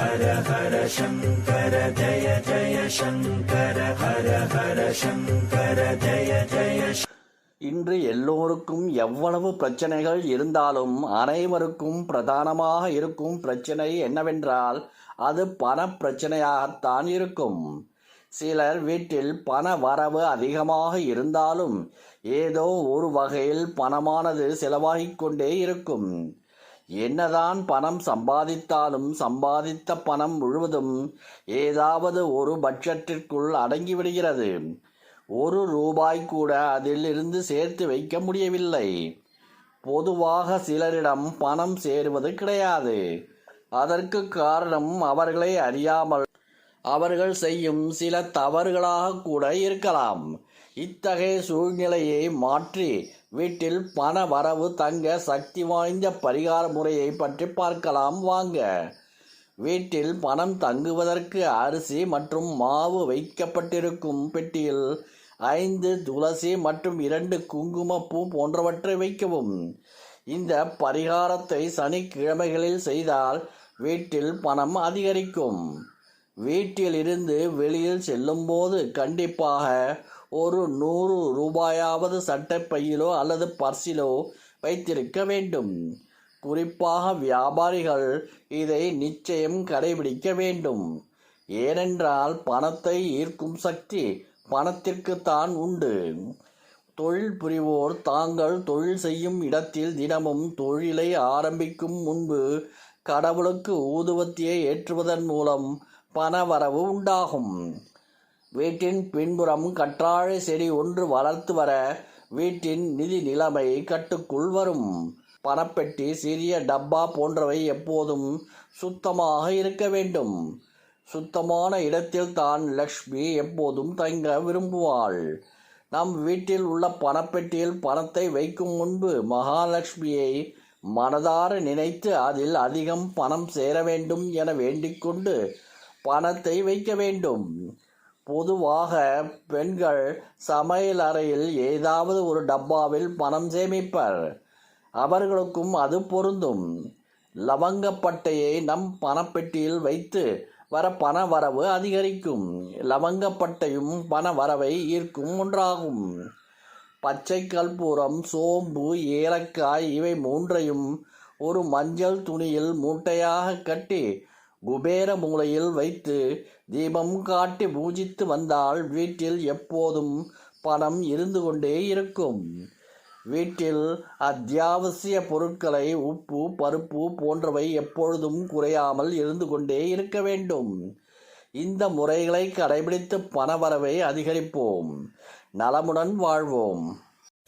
ஹர ஹர சங்கர ஜய ஜய சங்கர ஹர ஹர சங்கர ஜய ஜய இன்று எல்லோருக்கும் எவ்வளவு பிரச்சனைகள் இருந்தாலும் அனைவருக்கும் பிரதானமாக இருக்கும் பிரச்சனை என்னவென்றால் அது பண பிரச்சனையாகத்தான் இருக்கும். சிலர் வீட்டில் பண வரவு அதிகமாக இருந்தாலும் ஏதோ ஒரு வகையில் பணமானது செலவாகிக் கொண்டே இருக்கும். என்னதான் பணம் சம்பாதித்தாலும் சம்பாதித்த பணம் முழுவதும் ஏதாவது ஒரு பட்ஜெட்டிற்குள் அடங்கிவிடுகிறது. ஒரு ரூபாய் கூட அதில் இருந்து சேர்த்து வைக்க முடியவில்லை. பொதுவாக சிலரிடம் பணம் சேருவது கிடையாது. அதற்கு காரணம் அவர்களை அறியாமல் அவர்கள் செய்யும் சில தவறுகளாக கூட இருக்கலாம். இத்தகைய சூழ்நிலையை மாற்றி வீட்டில் பண வரவு தங்க சக்தி வாய்ந்த பரிகார முறையை பற்றி பார்க்கலாம் வாங்க. வீட்டில் பணம் தங்குவதற்கு அரிசி மற்றும் மாவு வைக்கப்பட்டிருக்கும் பெட்டியில் ஐந்து துளசி மற்றும் இரண்டு குங்குமப்பூ போன்றவற்றை வைக்கவும். இந்த பரிகாரத்தை சனிக்கிழமைகளில் செய்தால் வீட்டில் பணம் அதிகரிக்கும். வீட்டில் இருந்து வெளியில் செல்லும்போது கண்டிப்பாக ஒரு நூறு ரூபாயாவது சட்டைப்பையிலோ அல்லது பர்சிலோ வைத்திருக்க வேண்டும். குறிப்பாக வியாபாரிகள் இதை நிச்சயம் கடைபிடிக்க வேண்டும். ஏனென்றால் பணத்தை ஈர்க்கும் சக்தி பணத்திற்குத்தான் உண்டு. தொழில் புரிவோர் தாங்கள் தொழில் செய்யும் இடத்தில் தினமும் தொழிலை ஆரம்பிக்கும் முன்பு கடவுளுக்கு ஊதுவத்தியை ஏற்றுவதன் மூலம் பணவரவு உண்டாகும். வீட்டின் பின்புறம் கற்றாழை செடி ஒன்று வளர்த்து வர வீட்டின் நிதி நிலைமை கட்டுக்குள் வரும். பணப்பெட்டி சிறிய டப்பா போன்றவை எப்போதும் சுத்தமாக இருக்க வேண்டும். சுத்தமான இடத்தில் தான் லக்ஷ்மி எப்போதும் தங்க விரும்புவாள். நம் வீட்டில் உள்ள பணப்பெட்டியில் பணத்தை வைக்கும் முன்பு மகாலட்சுமியை மனதார நினைத்து அதில் அதிகம் பணம் சேர வேண்டும் என வேண்டிக்கொண்டு பணத்தை வைக்க வேண்டும். பொதுவாக பெண்கள் சமையல் அறையில் ஏதாவது ஒரு டப்பாவில் பணம் சேமிப்பர். அவர்களுக்கும் அது பொருந்தும். லவங்கப்பட்டையை நம் பணப்பெட்டியில் வைத்து வர பண வரவு அதிகரிக்கும். லவங்கப்பட்டையும் பண வரவை ஈர்க்கும் ஒன்றாகும். பச்சை கற்பூரம் சோம்பு ஏலக்காய் இவை மூன்றையும் ஒரு மஞ்சள் துணியில் மூட்டையாக கட்டி குபேர மூலையில் வைத்து தீபம் காட்டி பூஜித்து வந்தால் வீட்டில் எப்போதும் பணம் இருந்து கொண்டே இருக்கும். வீட்டில் அத்தியாவசிய பொருட்களை உப்பு பருப்பு போன்றவை எப்பொழுதும் குறையாமல் இருந்து கொண்டே இருக்க வேண்டும். இந்த முறைகளை கடைபிடித்து பணவரவை அதிகரிப்போம். நலமுடன் வாழ்வோம்.